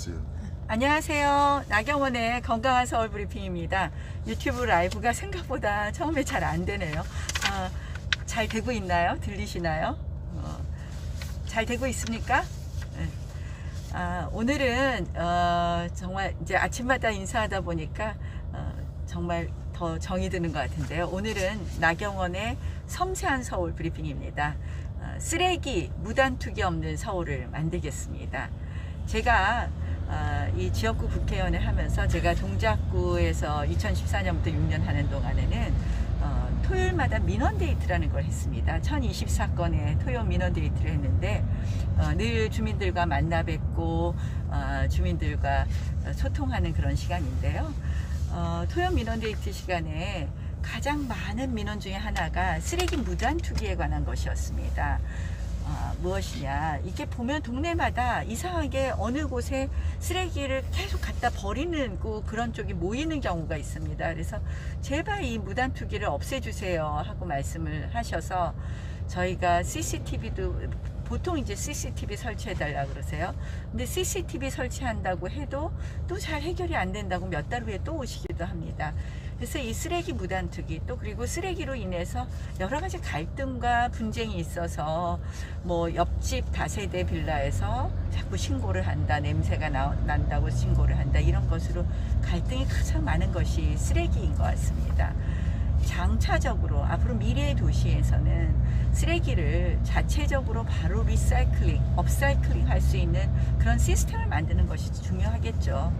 해주세요. 안녕하세요. 나경원의 건강한 서울 브리핑입니다. 유튜브 라이브가 생각보다 처음에 잘 안 되네요. 아, 잘 되고 있나요? 들리시나요? 어, 잘 되고 있습니까? 네. 아, 오늘은 어, 정말 이제 아침마다 인사하다 보니까 어, 정말 더 정이 드는 것 같은데요. 오늘은 나경원의 섬세한 서울 브리핑입니다. 어, 쓰레기 무단투기 없는 서울을 만들겠습니다. 제가 아, 이 지역구 국회의원을 하면서 제가 동작구에서 2014년부터 6년 하는 동안에는 어, 토요일마다 민원 데이트라는 걸 했습니다. 1024건의 토요 민원 데이트를 했는데 어, 늘 주민들과 만나 뵙고 어, 주민들과 소통하는 그런 시간인데요. 어, 토요 민원 데이트 시간에 가장 많은 민원 중에 하나가 쓰레기 무단 투기에 관한 것이었습니다. 아, 무엇이냐 이게 보면 동네마다 이상하게 어느 곳에 쓰레기를 계속 갖다 버리는 그 그런 쪽이 모이는 경우가 있습니다. 그래서 제발 이 무단 투기를 없애주세요 하고 말씀을 하셔서 저희가 CCTV도 보통 이제 CCTV 설치해 달라 그러세요. 근데 CCTV 설치한다고 해도 또 잘 해결이 안 된다고 몇 달 후에 또 오시기도 합니다. 그래서 이 쓰레기 무단 투기 또 그리고 쓰레기로 인해서 여러 가지 갈등과 분쟁이 있어서 뭐 옆집 다세대 빌라에서 자꾸 신고를 한다 냄새가 나, 난다고 신고를 한다 이런 것으로 갈등이 가장 많은 것이 쓰레기인 것 같습니다. 장차적으로 앞으로 미래의 도시에서는 쓰레기를 자체적으로 바로 리사이클링, 업사이클링 할 수 있는 그런 시스템을 만드는 것이 중요하겠죠.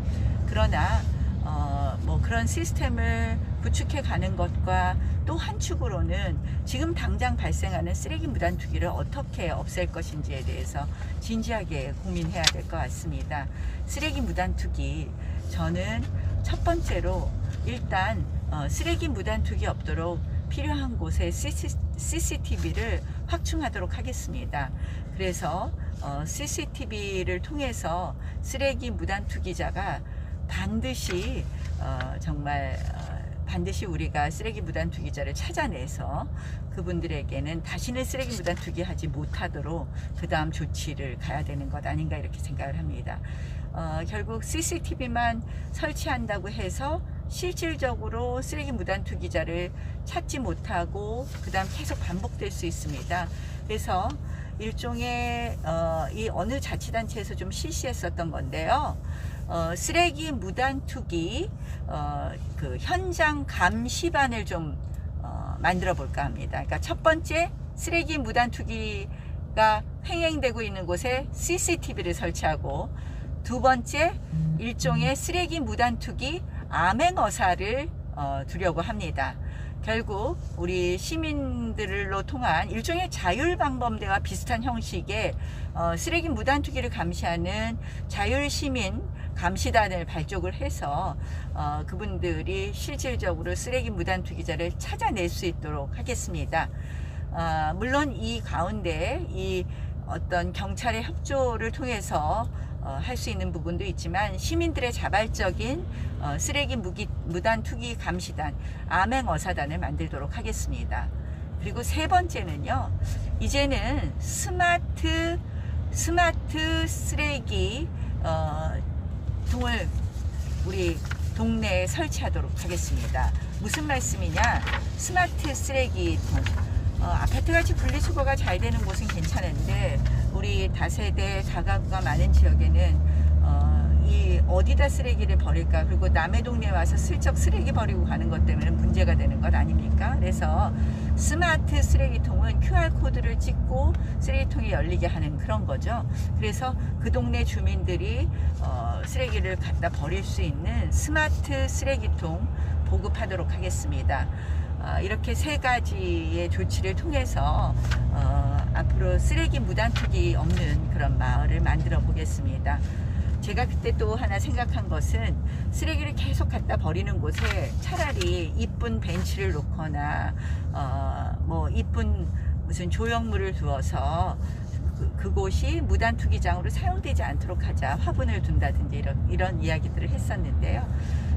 그러나 어, 뭐 그런 시스템을 구축해 가는 것과 또 한 축으로는 지금 당장 발생하는 쓰레기 무단 투기를 어떻게 없앨 것인지에 대해서 진지하게 고민해야 될 것 같습니다. 쓰레기 무단 투기 저는 첫 번째로 일단 어, 쓰레기 무단 투기 없도록 필요한 곳에 CCTV를 확충하도록 하겠습니다. 그래서 어, CCTV를 통해서 쓰레기 무단 투기자가 반드시 어, 정말 어, 반드시 우리가 쓰레기 무단 투기자를 찾아내서 그분들에게는 다시는 쓰레기 무단 투기하지 못하도록 그 다음 조치를 가야 되는 것 아닌가 이렇게 생각을 합니다. 어, 결국 CCTV만 설치한다고 해서 실질적으로 쓰레기 무단 투기자를 찾지 못하고 그 다음 계속 반복될 수 있습니다. 그래서 일종의 어, 이 어느 자치단체에서 좀 실시했었던 건데요. 어, 쓰레기 무단 투기 어, 그 현장 감시반을 좀 어, 만들어 볼까 합니다. 그러니까 첫 번째 쓰레기 무단 투기가 횡행되고 있는 곳에 CCTV를 설치하고 두 번째 일종의 쓰레기 무단 투기 암행어사를 어, 두려고 합니다. 결국 우리 시민들로 통한 일종의 자율방범대와 비슷한 형식의 어, 쓰레기 무단 투기를 감시하는 자율시민 감시단을 발족을 해서 어, 그분들이 실질적으로 쓰레기 무단 투기자를 찾아낼 수 있도록 하겠습니다. 어, 물론 이 가운데 이 어떤 경찰의 협조를 통해서 어, 할수 있는 부분도 있지만 시민들의 자발적인 어, 쓰레기 무기, 무단 투기 감시단 암행 어사단을 만들도록 하겠습니다. 그리고 세 번째는요. 이제는 스마트 스마트 쓰레기 어, 통을 우리 동네에 설치하도록 하겠습니다. 무슨 말씀이냐? 스마트 쓰레기통. 어, 아파트같이 분리수거가 잘 되는 곳은 괜찮은데 다세대 다가구가 많은 지역에는 어, 이 어디다 쓰레기를 버릴까 그리고 남의 동네에 와서 슬쩍 쓰레기 버리고 가는 것 때문에 문제가 되는 것 아닙니까? 그래서 스마트 쓰레기통은 QR 코드를 찍고 쓰레기통이 열리게 하는 그런 거죠. 그래서 그 동네 주민들이 어, 쓰레기를 갖다 버릴 수 있는 스마트 쓰레기통 보급하도록 하겠습니다. 어, 이렇게 세 가지의 조치를 통해서 어, 앞으로 쓰레기 무단 투기 없는 그런 마을을 만들어 보겠습니다. 제가 그때 또 하나 생각한 것은 쓰레기를 계속 갖다 버리는 곳에 차라리 이쁜 벤치를 놓거나 어, 뭐 이쁜 무슨 조형물을 두어서 그, 그곳이 무단 투기장으로 사용되지 않도록 하자 화분을 둔다든지 이런 이런 이야기들을 했었는데요.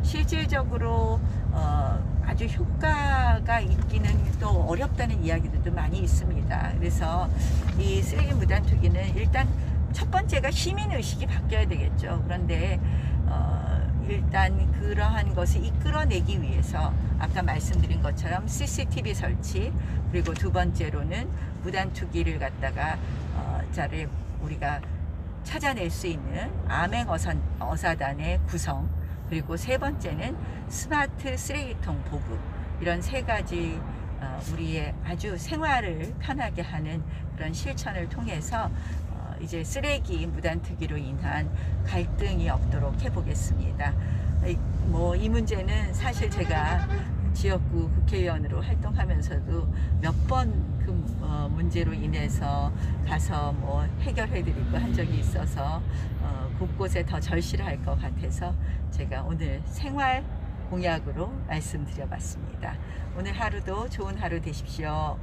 실질적으로 어, 아주 효과가 있기는 또 어렵다는 이야기들도 많이 있습니다. 그래서 이 쓰레기 무단 투기는 일단 첫 번째가 시민 의식이 바뀌어야 되겠죠. 그런데 어, 일단 그러한 것을 이끌어내기 위해서 아까 말씀드린 것처럼 CCTV 설치 그리고 두 번째로는 무단 투기를 갖다가 어, 자를 우리가 찾아낼 수 있는 암행 어사, 어사단의 구성 그리고 세 번째는 스마트 쓰레기통 보급 이런 세 가지 어, 우리의 아주 생활을 편하게 하는 그런 실천을 통해서 어, 이제 쓰레기 무단 투기로 인한 갈등이 없도록 해보겠습니다. 뭐 이 문제는 사실 제가 지역구 국회의원으로 활동하면서도 몇번그 문제로 인해서 가서 뭐 해결해드리고 한 적이 있어서 어, 곳곳에 더 절실할 것 같아서 제가 오늘 생활 공약으로 말씀드려 봤습니다. 오늘 하루도 좋은 하루 되십시오.